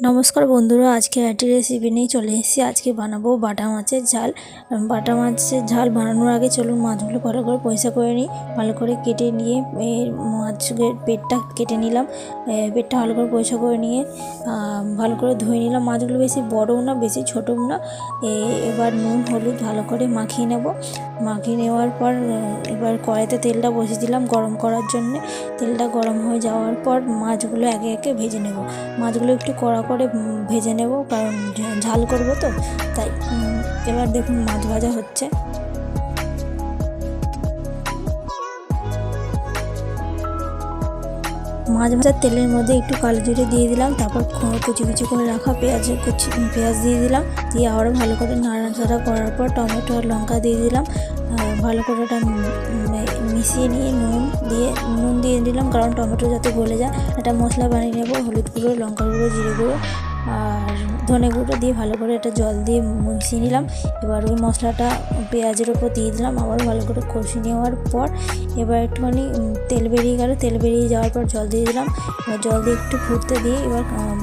নমস্কার বন্ধুরা, আজকে একটি রেসিপি নিয়ে চলে এসেছি। আজকে বানাবো বাটা মাছের ঝাল। বাটা মাছের ঝাল বানানোর আগে চলুন মাছগুলো ভালো করে পয়সা করে নিই। ভালো করে কেটে নিয়ে মাছের পেটটা কেটে নিলাম। পেটটা ভালো করে পয়সা করে নিয়ে ভালো করে ধুয়ে নিলাম। মাছগুলো বেশি বড়ও না, বেশি ছোটও না। এবার নুন, হলুদ ভালো করে মাখিয়ে নেব। মাখিয়ে নেওয়ার পর এবার কড়াইতে তেলটা বসিয়ে দিলাম গরম করার জন্য। তেলটা গরম হয়ে যাওয়ার পর মাছগুলো একে একে ভেজে নেব। মাছগুলো একটু কড়া করে ভেজে নেব, কারণ ঝাল করব তো, তাই এবার দেখুন মাছ ভাজা হচ্ছে। মাছ ভাজার তেলের মধ্যে একটু কালো জিরে দিয়ে দিলাম, তারপর কুচি কুচি করে রাখা পেঁয়াজ, কুচি, পেঁয়াজ দিয়ে দিলাম। দিয়ে আরও ভালো করে নাড়াচাড়া করার পর টমেটো আর লঙ্কা দিয়ে দিলাম। ভালো করে ওটা মিশিয়ে নিয়ে নুন দিয়ে নুন দিয়ে দিলাম, কারণ টমেটো যাতে গলে যায়। একটা মশলা বানিয়ে নেব, হলুদ গুঁড়ো লঙ্কা গুঁড়ো, জিরে গুঁড়ো, আর ধনে গুঁড়ো দিয়ে ভালো করে একটা জল দিয়ে মিশিয়ে নিলাম। এবার ওই মশলাটা পেঁয়াজের ওপর দিয়ে দিলাম। আবার ভালো করে কষিয়ে নেওয়ার পর এবার একটুখানি তেল বেরিয়ে গেল। তেল বেরিয়ে যাওয়ার পর জল দিয়ে দিলাম। জল দিয়ে একটু ফুটতে দিয়ে এবার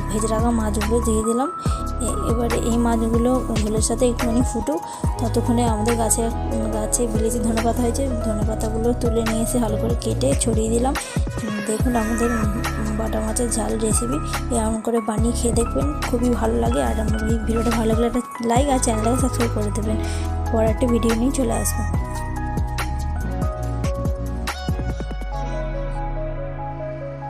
ভেজে রাখা মাছগুলো দিয়ে দিলাম। এবারে এই মাছগুলো ঝোলের সাথে একটুখানি ফুটুক ততক্ষণে আমাদের গাছে গাছে বিলেতি ধনে পাতা হয়েছে ধনে পাতাগুলো তুলে নিয়ে এসে ভালো করে কেটে ছড়িয়ে দিলাম। দেখুন আমাদের বাটা মাছের ঝাল রেসিপি এরকম করে বানিয়ে খেয়ে দেখবেন, খুবই ভালো লাগে। আর আমার এই ভিডিওটা ভালো লাগলে একটা লাইক আর চ্যানেলটাকে সাবস্ক্রাইব করে দেবেন। পরে একটা ভিডিও নিয়ে চলে আসব।